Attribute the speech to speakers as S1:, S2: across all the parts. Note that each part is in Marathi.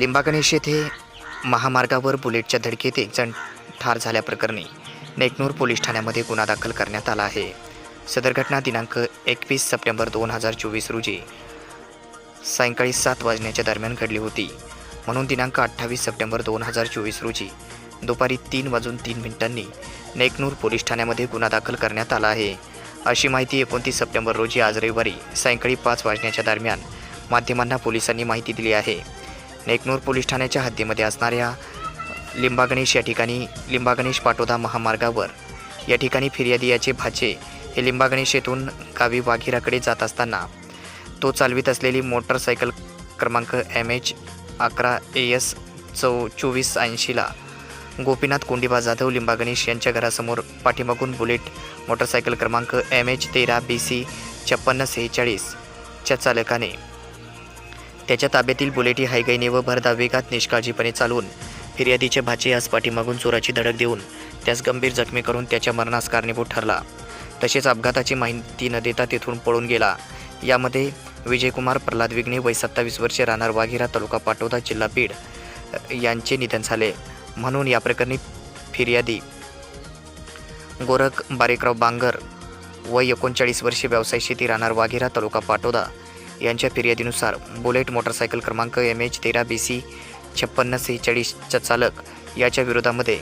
S1: लिंबागणेश येथे महामार्गावर बुलेटच्या धडकेत एक जण ठार झाल्याप्रकरणी नेकनूर पोलीस ठाण्यामध्ये गुन्हा दाखल करण्यात आला आहे. सदर घटना दिनांक एकवीस सप्टेंबर दोन हजार चोवीस रोजी सायंकाळी सात वाजण्याच्या दरम्यान घडली होती. म्हणून दिनांक अठ्ठावीस सप्टेंबर दोन हजार चोवीस रोजी दुपारी तीन वाजून तीन मिनिटांनी नेकनूर पोलीस ठाण्यामध्ये गुन्हा दाखल करण्यात आला आहे. अशी माहिती एकोणतीस सप्टेंबर रोजी आज रविवारी सायंकाळी पाच वाजण्याच्या दरम्यान माध्यमांना पोलिसांनी माहिती दिली आहे. नेकनूर पोलीस ठाण्याच्या हद्दीमध्ये असणाऱ्या लिंबागणेश या ठिकाणी लिंबागणेश पाटोदा महामार्गावर या ठिकाणी फिर्यादी याचे भाचे हे लिंबागणेश येथून गावी वाघिराकडे जात असताना तो चालवित असलेली मोटरसायकल क्रमांक एम एच अकरा ए एस चौ चोवीस ऐंशीला गोपीनाथ कोंडिबा जाधव लिंबागणेश यांच्या घरासमोर पाठीमागून बुलेट मोटरसायकल क्रमांक एम एच तेरा बी सी छप्पन्न सेहेचाळीसच्या चालकाने त्याच्या ताब्यातील बुलेट ही हायगाईने व भरदा वेगात निष्काळजीपणे चालवून फिर्यादीचे भाचे यास पाठीमागून चोराची धडक देऊन त्यास गंभीर जखमी करून त्याच्या मरणास कारणीभूत ठरला. तसेच अपघाताची माहिती न देता तेथून पळून गेला. यामध्ये विजयकुमार प्रल्हाद विघ्ने वय सत्तावीस वर्षे राहणार वाघिरा तालुका पाटोदा जिल्हा बीड यांचे निधन झाले. म्हणून या प्रकरणी फिर्यादी गोरख बारेकराव बांगर वय एकोणचाळीस वर्षे व्यवसाय शेती राहणार वाघिरा तालुका पाटोदा यांच्या फिर्यादीनुसार बुलेट मोटरसायकल क्रमांक एम एच तेरा बी सी छप्पन्न सेहेचाळीसचा चालक याच्या विरोधामध्ये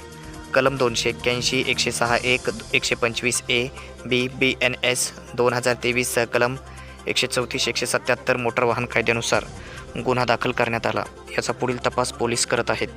S1: कलम दोनशे एक्क्याऐंशी एकशे सहा एक एकशे पंचवीस A B B N S दोन हजार तेवीस सह कलम एकशे चौतीस एकशे सत्याहत्तर मोटर वाहन कायद्यानुसार गुन्हा दाखल करण्यात आला. याचा पुढील तपास पोलीस करत आहेत.